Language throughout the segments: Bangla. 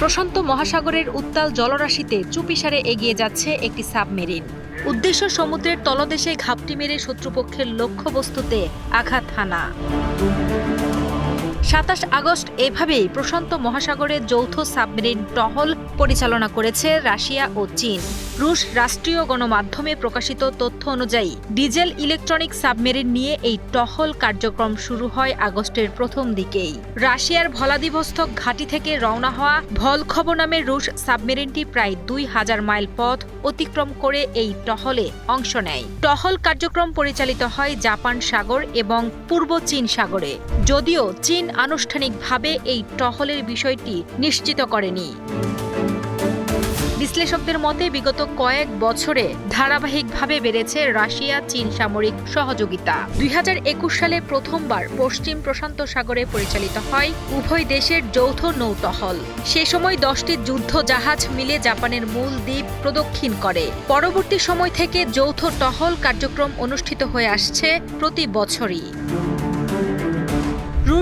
প্রশান্ত মহাসাগরের উত্তাল জলরাশিতে চুপিসারে এগিয়ে যাচ্ছে একটি সাবমেরিন। উদ্দেশ্য সমুদ্রের তলদেশে ঘাপটি মেরে শত্রুপক্ষের লক্ষ্যবস্তুতে আঘাত হানা। সাতাশ আগস্ট এভাবেই প্রশান্ত মহাসাগরে যৌথ সাবমেরিন টহল পরিচালনা করেছে রাশিয়া ও চীন। রুশ রাষ্ট্রীয় গণমাধ্যমে প্রকাশিত তথ্য অনুযায়ী, ডিজেল ইলেকট্রনিক সাবমেরিন নিয়ে এই টহল কার্যক্রম শুরু হয় আগস্টের প্রথম দিকেই। রাশিয়ার ভলাদিভস্তক ঘাঁটি থেকে রওনা হওয়া ভলখব নামের রুশ সাবমেরিনটি প্রায় দুই হাজার মাইল পথ অতিক্রম করে এই টহলে অংশ নেয়। টহল কার্যক্রম পরিচালিত হয় জাপান সাগর এবং পূর্ব চীন সাগরে। যদিও চীন আনুষ্ঠানিকভাবে এই টহলের বিষয়টি নিশ্চিত করেনি। বিশ্লেষকদের মতে, বিগত কয়েক বছরে ধারাবাহিকভাবে বেড়েছে রাশিয়া চীন সামরিক সহযোগিতা। দুই হাজার একুশ সালে প্রথমবার পশ্চিম প্রশান্ত সাগরে পরিচালিত হয় উভয় দেশের যৌথ নৌটহল। সে সময় দশটি যুদ্ধ জাহাজ মিলে জাপানের মূল দ্বীপ প্রদক্ষিণ করে। পরবর্তী সময় থেকে যৌথ টহল কার্যক্রম অনুষ্ঠিত হয়ে আসছে প্রতি বছরই।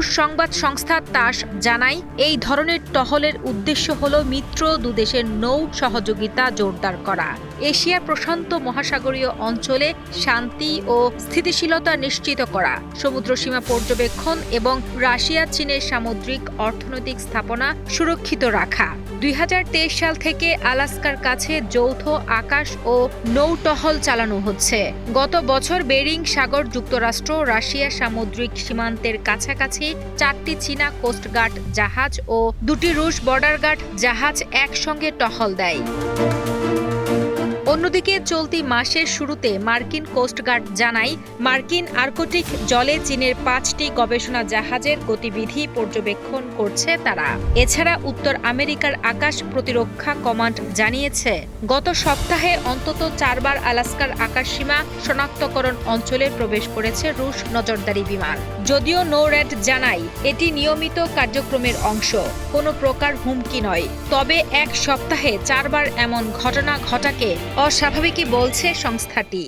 রুশ সংবাদ সংস্থা তাস জানায়, এই ধরনের টহলের উদ্দেশ্য হল মিত্র দুদেশের নৌ সহযোগিতা জোরদার করা। এশিয়া প্রশান্ত মহাসাগরীয় অঞ্চলে শান্তি ও স্থিতিশীলতা নিশ্চিত করা, সমুদ্র সীমা পর্যবেক্ষণ এবং রাশিয়া চীনের সামুদ্রিক অর্থনৈতিক স্থাপনা সুরক্ষিত রাখা। দুই হাজার তেইশ সাল থেকে আলাস্কার কাছে যৌথ আকাশ ও নৌ টহল চালানো হচ্ছে। গত বছর বেরিং সাগর যুক্তরাষ্ট্র রাশিয়া সামুদ্রিক সীমান্তের কাছাকাছি চারটি চীনা কোস্টগার্ড জাহাজ ও দুটি রুশ বর্ডার গার্ড জাহাজ একসঙ্গে টহল দেয়। অন্যদিকে চলতি মাসের শুরুতে মার্কিন কোস্টগার্ড জানায়, মার্কিন আর্কটিক জলে চীনের পাঁচটি গবেষণা জাহাজের গতিবিধি পর্যবেক্ষণ করছে তারা। এছাড়া উত্তর আমেরিকার আকাশ প্রতিরক্ষা কমান্ড জানিয়েছে, গত সপ্তাহে অন্তত চারবার আলাস্কার আকাশসীমা শনাক্তকরণ অঞ্চলে প্রবেশ করেছে রুশ নজরদারি বিমান। যদিও নো রেড জানায়, এটি নিয়মিত কার্যক্রমের অংশ, কোনো প্রকার হুমকি নয়। তবে এক সপ্তাহে চারবার এমন ঘটনা ঘটাকে অস্বাভাবিকই বলছে সংস্থাটি।